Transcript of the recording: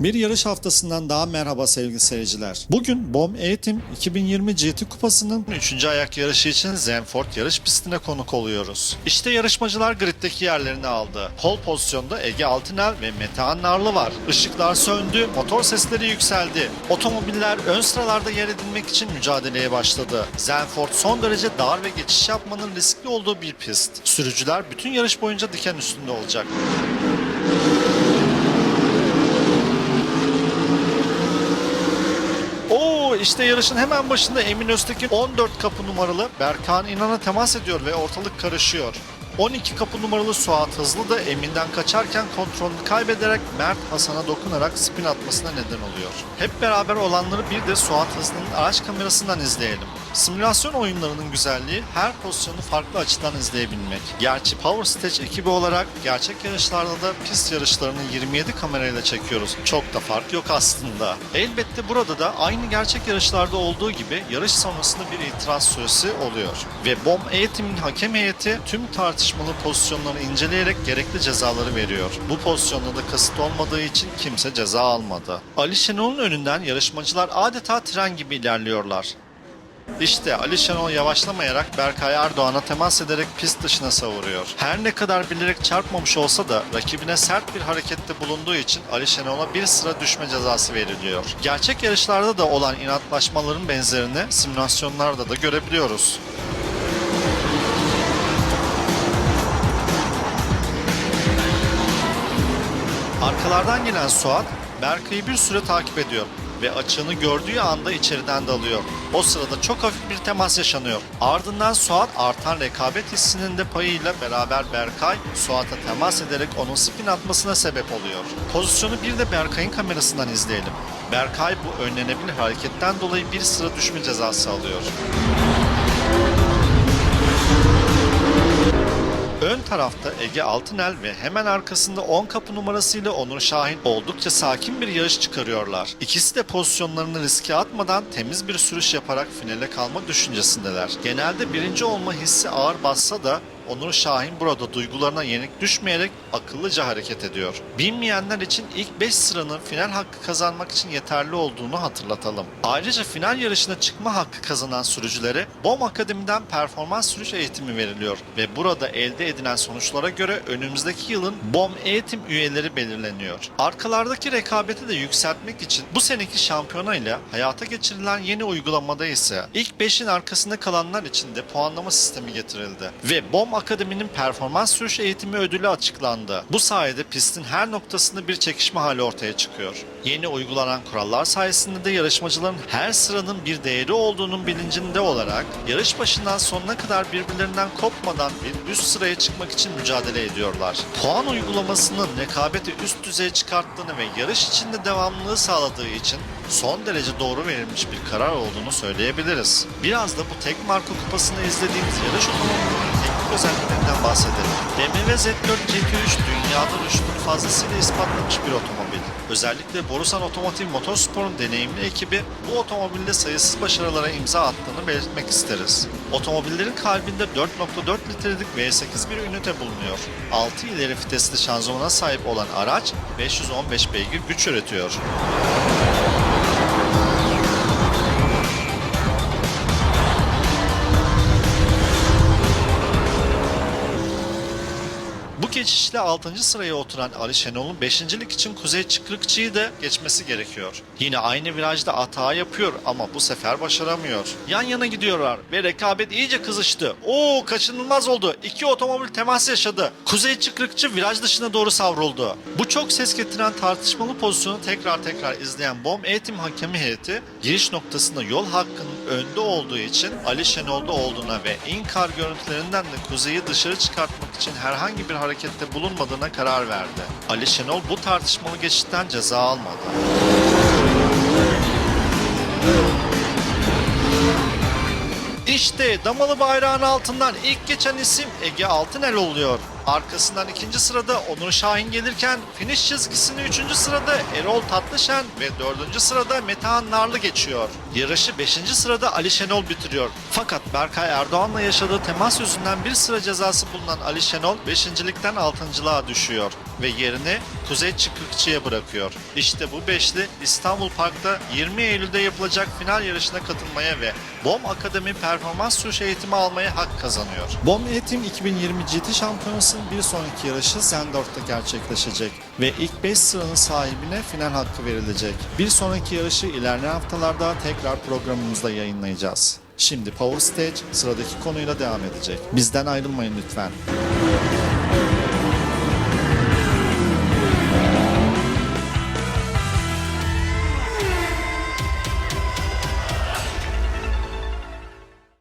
Bir yarış haftasından daha merhaba sevgili seyirciler. Bugün BOM Eğitim 2020 GT Kupası'nın 3. ayak yarışı için Zenfort yarış pistine konuk oluyoruz. İşte yarışmacılar griddeki yerlerini aldı. Pol pozisyonda Ege Altınel ve Metehan Narlı var. Işıklar söndü, motor sesleri yükseldi. Otomobiller ön sıralarda yer edinmek için mücadeleye başladı. Zenfort son derece dar ve geçiş yapmanın riskli olduğu bir pist. Sürücüler bütün yarış boyunca diken üstünde olacak. Oo işte yarışın hemen başında Emin Öztekin 14 kapı numaralı Berkan İnan'a temas ediyor ve ortalık karışıyor. 12 kapı numaralı Suat Hızlı da Emin'den kaçarken kontrolünü kaybederek Mert Hasan'a dokunarak spin atmasına neden oluyor. Hep beraber olanları bir de Suat Hızlı'nın araç kamerasından izleyelim. Simülasyon oyunlarının güzelliği her pozisyonu farklı açıdan izleyebilmek. Gerçi Power Stage ekibi olarak gerçek yarışlarda da pist yarışlarını 27 kamerayla çekiyoruz. Çok da fark yok aslında. Elbette burada da aynı gerçek yarışlarda olduğu gibi yarış sonrasında bir itiraz süresi oluyor. Ve BOM eğitimin hakem heyeti tüm tartışmalı pozisyonları inceleyerek gerekli cezaları veriyor. Bu pozisyonda da kasıt olmadığı için kimse ceza almadı. Ali Şenol'un önünden yarışmacılar adeta tren gibi ilerliyorlar. İşte Ali Şenol yavaşlamayarak Berkay Erdoğan'a temas ederek pist dışına savuruyor. Her ne kadar bilerek çarpmamış olsa da rakibine sert bir harekette bulunduğu için Ali Şenol'a bir sıra düşme cezası veriliyor. Gerçek yarışlarda da olan inatlaşmaların benzerini simülasyonlarda da görebiliyoruz. Arkalardan gelen Suat, Berkay'ı bir süre takip ediyor ve açığını gördüğü anda içeriden dalıyor. O sırada çok hafif bir temas yaşanıyor. Ardından Suat artan rekabet hissinin de payıyla beraber Berkay, Suat'a temas ederek onun spin atmasına sebep oluyor. Pozisyonu bir de Berkay'ın kamerasından izleyelim. Berkay bu önlenebilir hareketten dolayı bir sıra düşme cezası alıyor. Ön tarafta Ege Altınel ve hemen arkasında 10 kapı numarasıyla Onur Şahin oldukça sakin bir yarış çıkarıyorlar. İkisi de pozisyonlarını riske atmadan temiz bir sürüş yaparak finale kalma düşüncesindeler. Genelde birinci olma hissi ağır bassa da Onur Şahin burada duygularına yenik düşmeyerek akıllıca hareket ediyor. Bilmeyenler için ilk 5 sıranın final hakkı kazanmak için yeterli olduğunu hatırlatalım. Ayrıca final yarışına çıkma hakkı kazanan sürücülere BOM Akademi'den performans sürüş eğitimi veriliyor ve burada elde edilen sonuçlara göre önümüzdeki yılın BOM eğitim üyeleri belirleniyor. Arkalardaki rekabeti de yükseltmek için bu seneki şampiyona ile hayata geçirilen yeni uygulamada ise ilk 5'in arkasında kalanlar için de puanlama sistemi getirildi ve BOM Akademi'nin performans sürüş eğitimi ödülü açıklandı. Bu sayede pistin her noktasında bir çekişme hali ortaya çıkıyor. Yeni uygulanan kurallar sayesinde de yarışmacıların her sıranın bir değeri olduğunun bilincinde olarak yarış başından sonuna kadar birbirlerinden kopmadan bir üst sıraya çıkmak için mücadele ediyorlar. Puan uygulamasının rekabeti üst düzeye çıkarttığını ve yarış içinde devamlılığı sağladığı için son derece doğru verilmiş bir karar olduğunu söyleyebiliriz. Biraz da bu tek marka kupasını izlediğimiz yarış otomobilinin özelliklerinden bahsedelim. BMW Z4 GT3 dünyada rüştünü fazlasıyla ispatlamış bir otomobil. Özellikle Borusan Otomotiv Motorspor'un deneyimli ekibi bu otomobilde sayısız başarılara imza attığını belirtmek isteriz. Otomobillerin kalbinde 4.4 litrelik V8 bir ünite bulunuyor. 6 ileri vitesli şanzımana sahip olan araç 515 beygir güç üretiyor. Geçişle 6. sıraya oturan Ali Şenol'un 5.lik için Kuzey Çıkrıkçı'yı da geçmesi gerekiyor. Yine aynı virajda hata yapıyor ama bu sefer başaramıyor. Yan yana gidiyorlar ve rekabet iyice kızıştı. Oo kaçınılmaz oldu. İki otomobil temas yaşadı. Kuzey Çıkrıkçı viraj dışına doğru savruldu. Bu çok ses getiren tartışmalı pozisyonu tekrar tekrar izleyen BOM eğitim hakemi heyeti giriş noktasında yol hakkının önde olduğu için Ali Şenol'da olduğuna ve inkar görüntülerinden de Kuzey'i dışarı çıkartmak için herhangi bir harekette bulunmadığına karar verdi. Ali Şenol bu tartışmalı geçitten ceza almadı. İşte damalı bayrağın altından ilk geçen isim Ege Altınel oluyor. Arkasından ikinci sırada Onur Şahin gelirken finish çizgisini üçüncü sırada Erol Tatlışen ve dördüncü sırada Metehan Narlı geçiyor. Yarışı beşinci sırada Ali Şenol bitiriyor. Fakat Berkay Erdoğan'la yaşadığı temas yüzünden bir sıra cezası bulunan Ali Şenol beşincilikten altıncılığa düşüyor ve yerini Kuzey Çıkıkçı'ya bırakıyor. İşte bu beşli İstanbul Park'ta 20 Eylül'de yapılacak final yarışına katılmaya ve BOM Akademi performans sürüş eğitimi almaya hak kazanıyor. BOM Eğitim 2020 GT Şampiyonası'nın bir sonraki yarışı Zendorf'ta gerçekleşecek ve ilk 5 sıranın sahibine final hakkı verilecek. Bir sonraki yarışı ilerleyen haftalarda tekrar programımızda yayınlayacağız. Şimdi Power Stage sıradaki konuyla devam edecek. Bizden ayrılmayın lütfen.